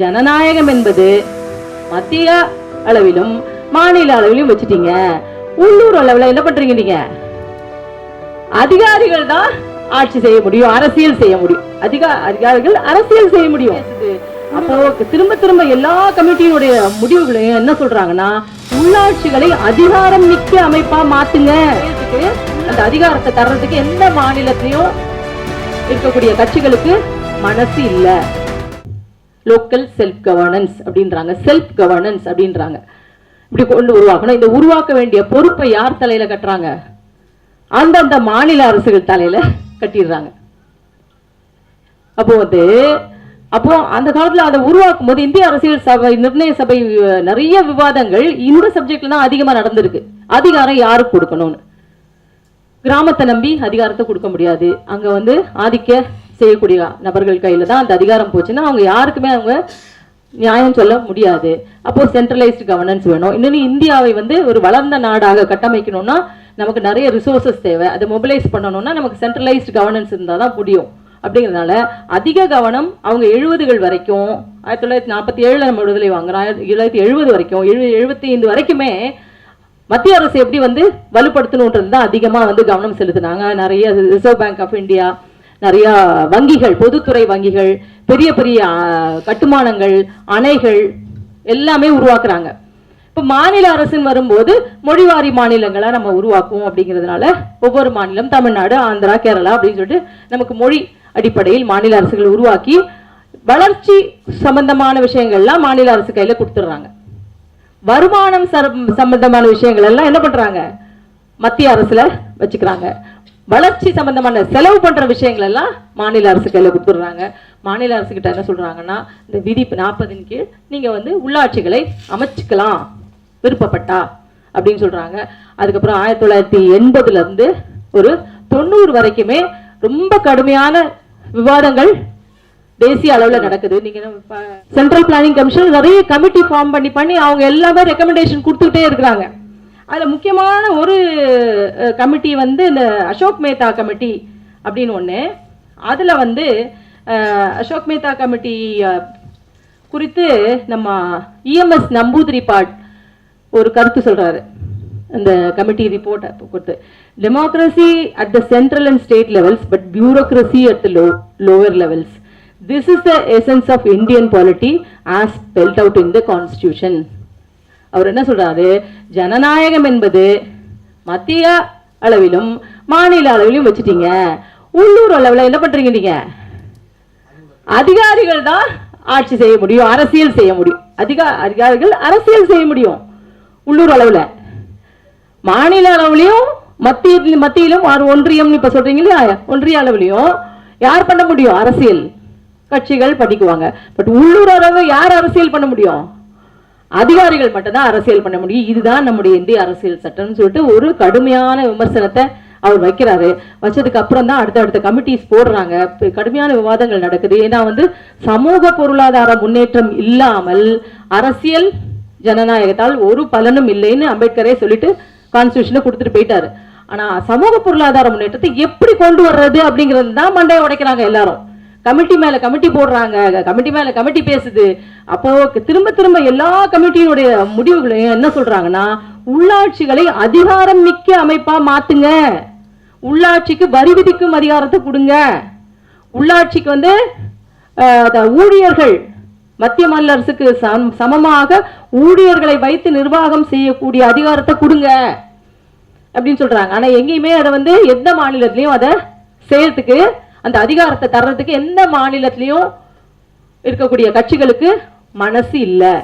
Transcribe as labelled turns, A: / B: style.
A: ஜனநாயகம் என்பது மத்திய அளவிலும் மாநில அளவிலும் வச்சுட்டீங்க. உள்ளூர் அளவில் என்ன பண்றீங்க நீங்க? அதிகாரிகள் தான் ஆட்சி செய்ய முடியும் அரசியல் செய்ய முடியும். அதிகா அதிகாரிகள் அரசியல் செய்ய முடியும். அப்போ திரும்ப திரும்ப எல்லா கமிட்டியினுடைய முடிவுகளையும் என்ன சொல்றாங்கன்னா உள்ளாட்சிகளை அதிகாரம் மிக்க அமைப்பா மாத்துங்க. அந்த அதிகாரத்தை தர்றதுக்கு எந்த மாநிலத்திலையும் இருக்கக்கூடிய கட்சிகளுக்கு மனசு இல்லை. லோக்கல் செல்ஃப் கவர்னன்ஸ் அப்படின்றாங்க. செல்ஃப் கவர்னன்ஸ் அப்படின்றாங்க. இப்படி கொண்டு உருவாக்கணும். இந்த உருவாக்க வேண்டிய பொறுப்பை யார் தலையில கட்டுறாங்க? அந்தந்த மாநில அரசுகள் தலையில கட்டிடுறாங்க. அப்போ வந்து அப்போ அந்த காலத்துல அதை உருவாக்கும் போது இந்திய அரசியல் சபை நிர்ணய சபை நிறைய விவாதங்கள் இந்த சப்ஜெக்ட்ல தான் அதிகமா நடந்திருக்கு. அதிகாரம் யாருக்கு கொடுக்கணும்னு? கிராமத்தை நம்பி அதிகாரத்தை கொடுக்க முடியாது. அங்க வந்து ஆதிக்க செய்யக்கூடிய நபர்கள் கையில் தான் அந்த அதிகாரம் போச்சுன்னா அவங்க யாருக்குமே அவங்க நியாயம் சொல்ல முடியாது. அப்போ சென்ட்ரலைஸ்டு கவர்னன்ஸ் வேணும். இன்னொன்று இந்தியாவை வந்து ஒரு வளர்ந்த நாடாக கட்டமைக்கணும்னா நமக்கு நிறைய ரிசோர்சஸ் தேவை. அதை மொபிலைஸ் பண்ணணும்னா நமக்கு சென்ட்ரலைஸ்டு கவர்னன்ஸ் இருந்தால் தான் முடியும். அப்படிங்கிறதுனால அதிக கவனம் அவங்க எழுபதுகள் வரைக்கும் ஆயிரத்தி தொள்ளாயிரத்தி நாற்பத்தி ஏழில் நம்ம விடுதலை வாங்குறோம். ஆயிரத்தி தொள்ளாயிரத்தி எழுபது வரைக்கும் எழு எழுபத்தி ஐந்து வரைக்குமே மத்திய அரசு எப்படி வந்து வலுப்படுத்தணுன்றது தான் அதிகமாக வந்து கவனம் செலுத்தினாங்க. நிறைய ரிசர்வ் பேங்க் ஆஃப் இந்தியா நிறைய வங்கிகள் பொதுத்துறை வங்கிகள் பெரிய பெரிய கட்டுமானங்கள் அணைகள் எல்லாமே உருவாக்குறாங்க. இப்போ மாநில அரசுன்னு வரும்போது மொழிவாரி மாநிலங்களை நம்ம உருவாக்குவோம் அப்படிங்கிறதுனால ஒவ்வொரு மாநிலம் தமிழ்நாடு ஆந்திரா கேரளா அப்படின்னு சொல்லிட்டு நமக்கு மொழி அடிப்படையில் மாநில அரசுகள் உருவாக்கி வளர்ச்சி சம்பந்தமான விஷயங்கள்லாம் மாநில அரசு கையில் கொடுத்துட்றாங்க. வருமானம் சர- சம்பந்தமான விஷயங்கள் எல்லாம் என்ன பண்றாங்க? மத்திய அரசுல வச்சுக்கிறாங்க. வளர்ச்சி சம்பந்தமான செலவு பண்ற விஷயங்கள் எல்லாம் மாநில அரசு கையில் கொடுத்துடுறாங்க. மாநில அரசு கிட்ட என்ன சொல்றாங்கன்னா இந்த விதி நாற்பதின் கீழ் நீங்க வந்து உள்ளாட்சிகளை அமைச்சுக்கலாம் விருப்பப்பட்டா அப்படின்னு சொல்றாங்க. அதுக்கப்புறம் ஆயிரத்தி தொள்ளாயிரத்தி எண்பதுல இருந்து ஒரு தொண்ணூறு வரைக்குமே ரொம்ப கடுமையான விவாதங்கள் தேசிய அளவில் நடக்குது. நீங்க சென்ட்ரல் பிளானிங் கமிஷன் நிறைய கமிட்டி ஃபார்ம் பண்ணி பண்ணி அவங்க எல்லாமே ரெக்கமெண்டேஷன் கொடுத்துக்கிட்டே இருக்கிறாங்க. அதில் முக்கியமான ஒரு கமிட்டி வந்து இந்த அசோக் மேத்தா கமிட்டி அப்படின்னு ஒன்று அதில் வந்து அசோக் மேத்தா கமிட்டி குறித்து நம்ம இஎம்எஸ் நம்பூதிரி பாட் ஒரு கருத்து சொல்கிறாரு அந்த கமிட்டி ரிப்போர்ட் கொடுத்து. Democracy at the central and state levels but bureaucracy at the low lower levels this is the essence of Indian polity as spelt out in the constitution அவர் என்ன சொல்றாரு? ஜனநாயகம் என்பது மத்திய அளவிலும் மாநில அளவிலும் வச்சுட்டீங்க. உள்ளூர் அளவில் என்ன பண்றீங்க நீங்க? அதிகாரிகள் தான் ஆட்சி செய்ய முடியும் அரசியல் செய்ய முடியும். அதிகா அதிகாரிகள் அரசியல் செய்ய முடியும் உள்ளூர் அளவில். மாநில அளவுலையும் மத்திய மத்தியிலும் ஒன்றியம் இப்ப சொல்றீங்க இல்லையா? ஒன்றிய அளவுலையும் யார் பண்ண முடியும்? அரசியல் கட்சிகள் படிக்குவாங்க. பட் உள்ளூர் அளவு யார் அரசியல் பண்ண முடியும்? அதிகாரிகள் மட்டும்தான் அரசியல் பண்ண முடியும். இதுதான் நம்முடைய இந்திய அரசியல் சட்டம்னு சொல்லிட்டு ஒரு கடுமையான விமர்சனத்தை அவர் வைக்கிறாரு. வச்சதுக்கு அப்புறம் தான் அடுத்த அடுத்த கமிட்டிஸ் போடுறாங்க. கடுமையான விவாதங்கள் நடக்குது. ஏன்னா வந்து சமூக பொருளாதார முன்னேற்றம் இல்லாமல் அரசியல் ஜனநாயகத்தால் ஒரு பலனும் இல்லைன்னு அம்பேத்கரே சொல்லிட்டு கான்ஸ்டியூஷனை கொடுத்துட்டு போயிட்டாரு. ஆனா சமூக பொருளாதார முன்னேற்றத்தை எப்படி கொண்டு வர்றது அப்படிங்கிறது தான் மண்டையை உடைக்கிறாங்க எல்லாரும். கமிட்டி மேல கமிட்டி போடுறாங்க. கமிட்டி மேல கமிட்டி பேசுது. அப்போ திரும்ப திரும்ப எல்லா கமிட்டியினுடைய முடிவுகளையும் என்ன சொல்றாங்கன்னா உள்ளாட்சிகளை அதிகாரம் மிக்க அமைப்பா மாத்துங்க. உள்ளாட்சிக்கு வரி விதிக்கும் அதிகாரத்தை கொடுங்க. உள்ளாட்சிக்கு வந்து ஊழியர்கள் மத்திய மாநில அரசுக்கு சம் சமமாக ஊழியர்களை வைத்து நிர்வாகம் செய்யக்கூடிய அதிகாரத்தை கொடுங்க. அப்படின்னு சொல்றாங்க. ஆனா எங்கேயுமே அதை வந்து எந்த மாநிலத்திலையும் அதை செய்யறதுக்கு அந்த அதிகாரத்தை தர்றதுக்கு எந்த மாநிலத்திலையும் இருக்கக்கூடிய கட்சிகளுக்கு மனசு இல்லை.